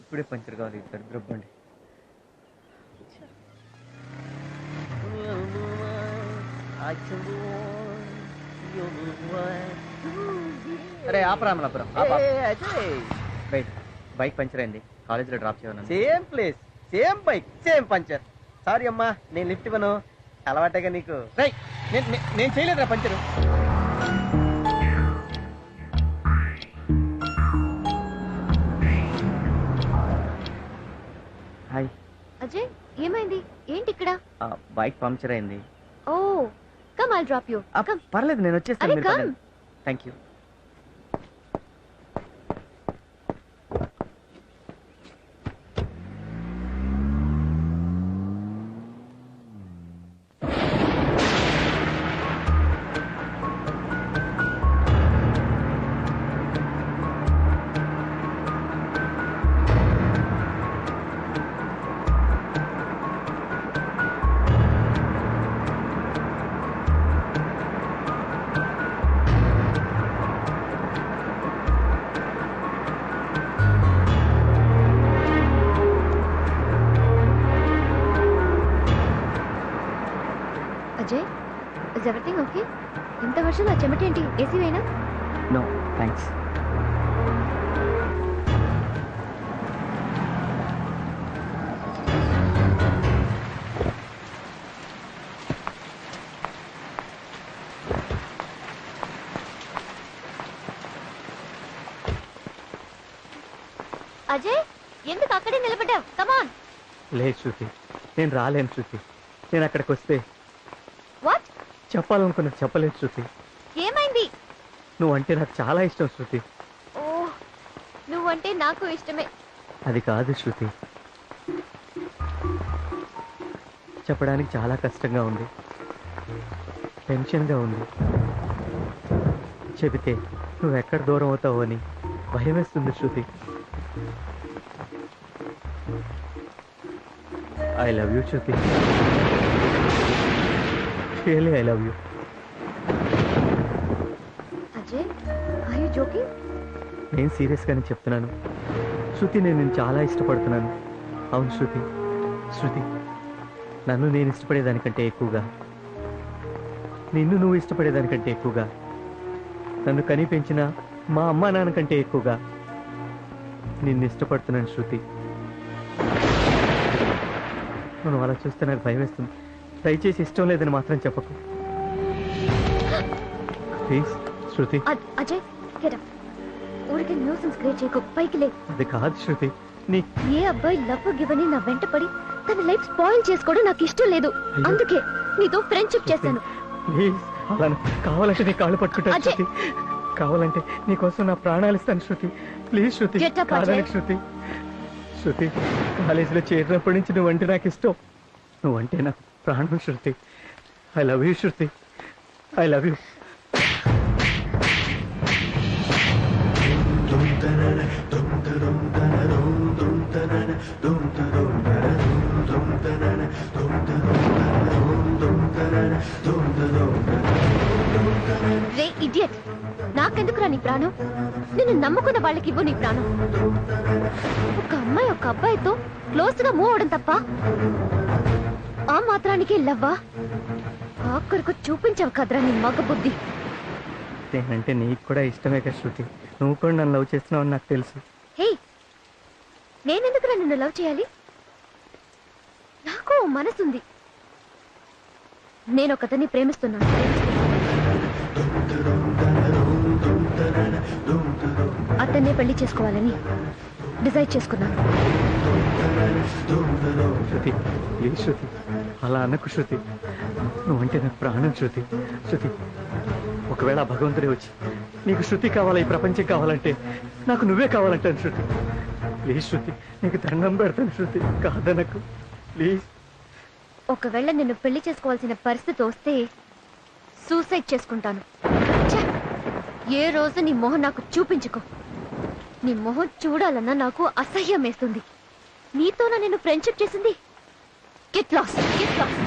ఇప్పుడే పంచర్ కావాలి దరిద్ర బండి. అరే ఆపరామలాపురం బైక్ బైక్ పంచర్ అయింది. కాలేజీలో drop చేయమన్నాను. Same place same bike same puncture. Sorry అమ్మా నేను లిఫ్ట్ ఇవ్వను. అలవాటేగా నీకు. నేను నేను- నేను చేయలేదురా పంచరు. అజయ్ ఏమైంది? ఏంటి ఇక్కడ బైక్ పంక్చర్ అయింది. Oh come I'll drop you పర్లేదు నేను వచ్చేస్తాను థ్యాంక్ యూ ఎవ్రీథింగ్ ఓకే ఇంత వర్షం ఆ చెమటేంటి ఏసీ వేనా నో థ్యాంక్స్ అజయ్ ఎందుకు అక్కడే నిలబడ్డావు? కమాన్ లేదు శృతి నేను రాలేను శృతి. నేను అక్కడికి వస్తే చెప్పాలనుకున్నది చెప్పలేదు శృతి. ఏమైంది? నువ్వు అంటే నాకు చాలా ఇష్టం శృతి. ఓ నువ్వంటే నాకు ఇష్టమే. అది కాదు శృతి. చెప్పడానికి చాలా కష్టంగా ఉంది. టెన్షన్గా ఉంది. చెబితే నువ్వు ఎక్కడ దూరం అవుతావు అని భయం వేస్తుంది Shruti. I love you Shruti. Really I love you Ajay are you joking నేను సీరియస్గానే చెప్తున్నాను. శృతి నేను నిన్ను చాలా ఇష్టపడుతున్నాను. అవును శృతి శృతి నన్ను నేను ఇష్టపడేదానికంటే ఎక్కువగా నిన్ను నువ్వు ఇష్టపడేదానికంటే ఎక్కువగా నన్ను కని పెంచిన మా అమ్మా నాన్న కంటే ఎక్కువగా నిన్ను ఇష్టపడుతున్నాను శృతి. మనం అలా చూస్తే నాకు భయం వేస్తుంది దయచేసి ఇష్టం లేదని మాత్రం చెప్పకు. ప్లీజ్ శృతి అ- అజయ్ ఊరికే న్యూసెన్స్ క్రియేట్ చేయకు పైకి లే. అది కాదు శృతి నీ ఏ అబ్బాయి లవ్ గివని నా వెంట పడి తన లైఫ్ స్పాయిల్ చేసుకోవడం నాకు ఇష్టం లేదు. అయ్యో. అందుకే నీతో ఫ్రెండ్షిప్ చేశాను. ప్లీజ్ కావాలంటే నీ కాళ్ళు పట్టుకుంటాను అజయ్. శృతి కావాలంటే నీకోసం నా ప్రాణాలు ఇస్తాను Shruti please Shruti Get up, కాదనకు అజయ్. శృతి శృతి కాలేజీలో చేరినప్పటి నుంచి నువ్వంటే నాకు ఇష్టం. నువ్వంటే నాకు ప్రాణం Shruti. I love you Shruti. I love you ray idiot నాకెందుకురా నీ ప్రాణం? నిన్ను నమ్ముకున్న వాళ్ళకి ఇవ్వు నీ ప్రాణం. ఒక అమ్మాయి ఒక అబ్బాయితో క్లోజ్గా మూవ్ అవడం తప్ప ఆ మాత్రానికి లవ్వా? ఆఖరికి చూపించావు కదరా నీ మగ బుద్ధి. అంటే నీకు కూడా ఇష్టమే కదా శృతి. నువ్వు కూడా నన్ను లవ్ చేస్తున్నావు నాకు తెలుసు. హే నేనెందుకురా నిన్ను లవ్ చేయాలి? నాకు ఓ మనసుంది. నేను ఒకతన్ని ప్రేమిస్తున్నాను. అతన్నే పెళ్ళి చేసుకోవాలని డిసైడ్ చేసుకున్నాను. శృతి ప్లీజ్ శృతి అలా అనకు శృతి. నువ్వంటే నాకు ప్రాణం శృతి. శృతి ఒకవేళ ఆ భగవంతుడే వచ్చి నీకు శృతి కావాలా ఈ ప్రపంచం కావాలంటే? నాకు నువ్వే కావాలంటాను శృతి. ప్లీజ్ శృతి నీకు దండం పెడతాను శృతి కాదనకు. ప్లీజ్. ఒకవేళ నిన్ను పెళ్ళి చేసుకోవాల్సిన పరిస్థితి వస్తే సూసైడ్ చేసుకుంటాను. ఏ రోజు నీ మొహం నాకు చూపించుకో. నీ మొహం చూడాలన్నా నాకు అసహ్యం వేస్తుంది నీతోనా నేను ఫ్రెండ్షిప్ చేసింది. Get lost get lost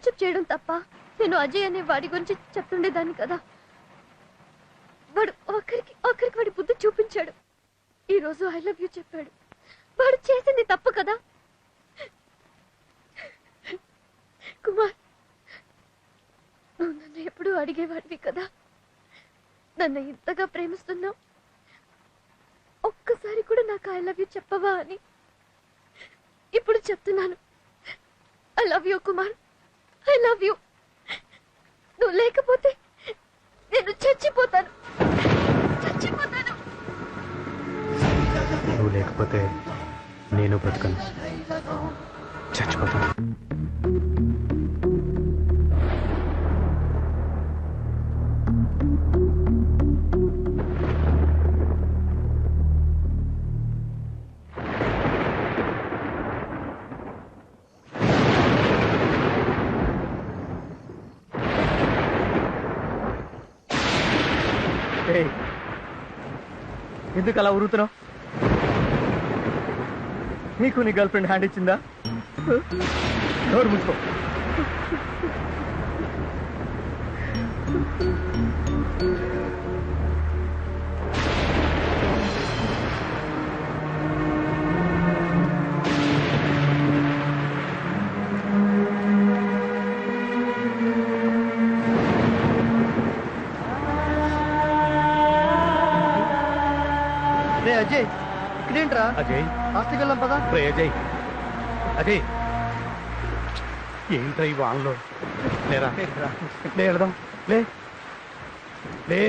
friendship చేయడం తప్ప నేను అజయ్ అనే వాడి గురించి చెప్తుండేదాన్ని కదా. వాడు ఒకరికి ఒకరికి వాడి బుద్ధి చూపించాడు. ఈ రోజు ఐ లవ్ యూ చెప్పాడు. వాడు చేసింది తప్పు కదా. కుమార్ నువ్వు నన్ను ఎప్పుడూ అడిగేవాడివి కదా. నన్ను ఇంతగా ప్రేమిస్తున్నావు. ఒక్కసారి కూడా నాకు ఐ లవ్ యూ చెప్పవా అని. ఇప్పుడు చెప్తున్నాను. I love you Kumar. I love you నువ్వు లేకపోతే నేను చచ్చిపోతాను. చచ్చిపోతాను. నువ్వు లేకపోతే నేను బ్రతకను. చచ్చిపోతాను. ఎందుకు అలా ఉరుతున్నావు నీకు నీ గర్ల్ ఫ్రెండ్ హ్యాండ్ ఇచ్చిందా? నోరు ముసుకో. అజయ్ ఇక్కడేంట్రా? అజయ్. హాస్టల్కి వెళ్ళాం పదా? రే అజయ్. అజయ్. ఏంట్రా ఈ వాన్లో? లేరా లే వెళదాం. లే. లే.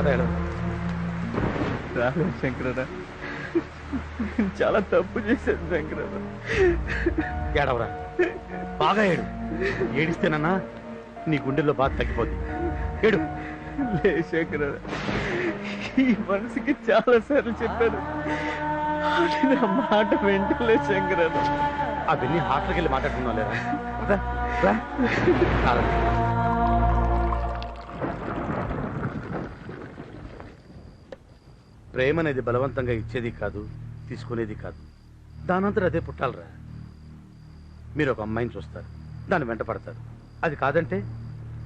అదే రాలేదు శంకరన్న చాలా తప్పు చేశాను శంకరన్న ఏడవరా. బాగా ఏడు. ఏడిస్తేనన్నా నీ గుండెల్లో బాధ తగ్గిపోద్ది. ఏడు. లే శంకరన్న ఈ మనసుకి చాలా సార్లు నా మాట వెంటలే శంకరన్న అవన్నీ హాస్టల్కి వెళ్ళి రా. రా. ప్రేమ అనేది బలవంతంగా ఇచ్చేది కాదు తీసుకునేది కాదు. దానంతరం అదే పుట్టాలరా. మీరు ఒక అమ్మాయిని చూస్తారు. దాన్ని వెంట పడతారు అది కాదంటే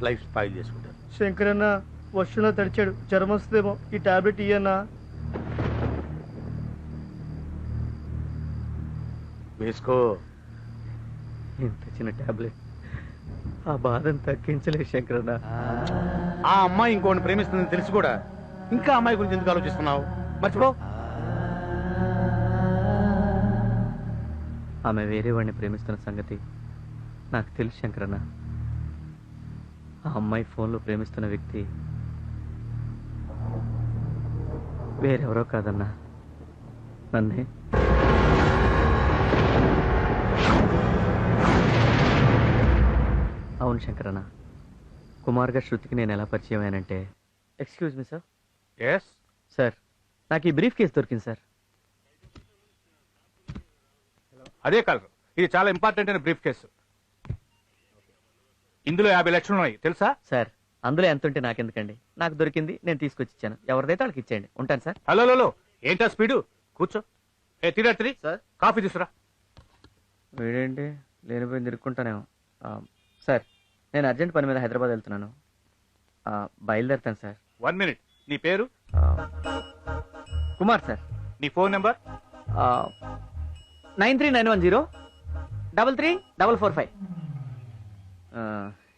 లైఫ్ స్పాయిల్ చేసుకుంటారు. శంకరన్న వర్షంలో తడిచాడు. జ్వరం వస్తుందేమో. ఈ టాబ్లెట్ ఇయ్యన్నా? వేసుకో. ఇంత చిన్న టాబ్లెట్. ఆ బాధను తగ్గించలే శంకరన్న. ఆ అమ్మాయి ఇంకోటి ప్రేమిస్తుందని తెలిసి కూడా. ఇంకా అమ్మాయి గురించి ఎందుకు ఆలోచిస్తున్నావు? మర్చిపో. ఆమె వేరే వాడిని ప్రేమిస్తున్న సంగతి నాకు తెలుసు శంకరన్న. ఆ అమ్మాయి ఫోన్లో ప్రేమిస్తున్న వ్యక్తి వేరెవరో కాదన్నా. నన్నే. అవును శంకరన్న. కుమార్గా శృతికి నేను ఎలా పరిచయం అయ్యానంటే excuse me sir. Yes sir నాకు ఈ బ్రీఫ్ కేసు దొరికింది సార్. అదే కలరు ఇది చాలా ఇంపార్టెంట్ అయిన బ్రీఫ్ కేసు. ఇందులో యాభై లక్షలు ఉన్నాయి తెలుసా? సార్. అందులో ఎంత ఉంటే నాకెందుకండి? నాకు దొరికింది నేను తీసుకొచ్చి ఇచ్చాను ఎవరిదైతే వాళ్ళకి ఇచ్చేయండి. ఉంటాను సార్. హలో హలో ఏంటా స్పీడు? కూర్చో. ఏ తిరాత్రి సార్. కాఫీ తీసురా వీడేంటి? లేనిపోయి తిరుక్కుంటానేమో. ఆ, సార్ నేను అర్జెంట్ పని మీద హైదరాబాద్ వెళ్తున్నాను. ఆ, బయలుదేరుతాను సార్. One minute. నీ పేరు? ఆ, కుమార్ సార్. నీ phone number? Nine three nine one zero double three double four five.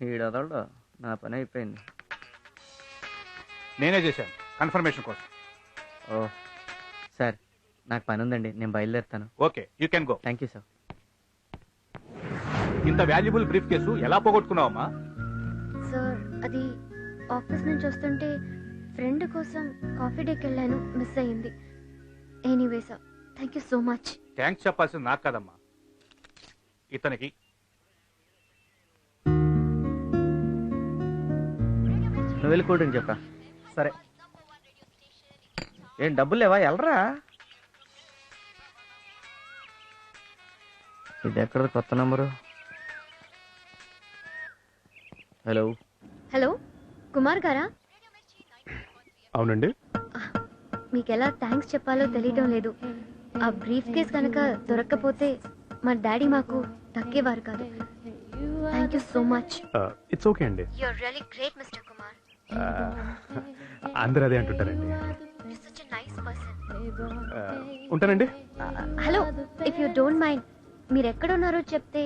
ఈడదోడు నా పని అయిపోయింది నేనే చేశాను. కన్ఫర్మేషన్ కోసం. ఓ సార్ నాకు పని ఉందండి నేను బయలుదేరుతాను. Okay you can go. Thank you sir. ఇంత వాల్యుబుల్ బ్రీఫ్ కేసు ఎలా పోగొట్టుకున్నావమ్మా? సార్ అది ఆఫీస్ నుంచి వస్తుంటే ఫ్రెండ్ కోసం కాఫీ డేకి వెళ్ళాను మిస్ అయ్యింది. Anyway sir thank you so much. Thanks చెప్పాల్సింది నాకు కదమ్మా. ఇతనికి నువ్వు వెళ్ళి కూల్ డ్రింక్ చెప్పా సరే. ఏం డబ్బులు లేవా? వెళ్ళరా ఇది ఎక్కడ కొత్త నంబరు? హలో. హలో కుమార్ గారా? అవునండి. మీకు ఎలా థ్యాంక్స్ చెప్పాలో తెలియటం లేదు. ఆ బ్రీఫ్ కేస్ కనుక దొరక్కపోతే మా డాడీ మాకు దక్కేవారు కాదు. Thank you so much it's okay అండి. యూర్ రియలీ గ్రేట్ మిస్టర్ అందరూ అదే అంటుంటారండి. ఉంటానండి? Hello if you don't mind మీరు ఎక్కడ ఉన్నారో చెప్తే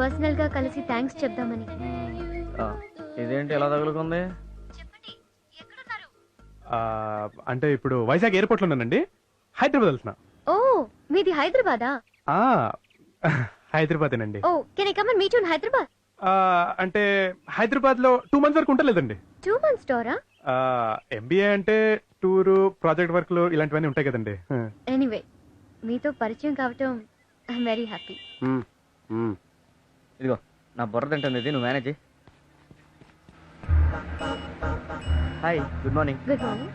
పర్సనల్గా కలిసి థ్యాంక్స్ చెప్దామని. ఇదేంటి ఎలా తగులుకుంది? అంటే ఇప్పుడు వైజాగ్ ఎయిర్పోర్ట్లో ఉన్నానండి. హైదరాబాద్ వెళ్తున్నా. ఓ మీది హైదరాబాదా? ఆ, హైదరాబాదేనండి. ఓ can I come and meet you in Hyderabad అంటే హైదరాబాద్లో టూ మంత్స్ వరకు ఉంటలేదండి టూ మంత్స్ స్టోరా ఎంబీఏ అంటే టూరు ప్రాజెక్ట్ వర్క్లు ఇలాంటివన్నీ ఉంటాయి కదండి. ఎనీవే మీతో పరిచయం కావటం ఐఎమ్ వెరీ హ్యాపీ. ఇదిగో నా బుర్ర తింటుంది ఇది నువ్వు manage hi good morning good morning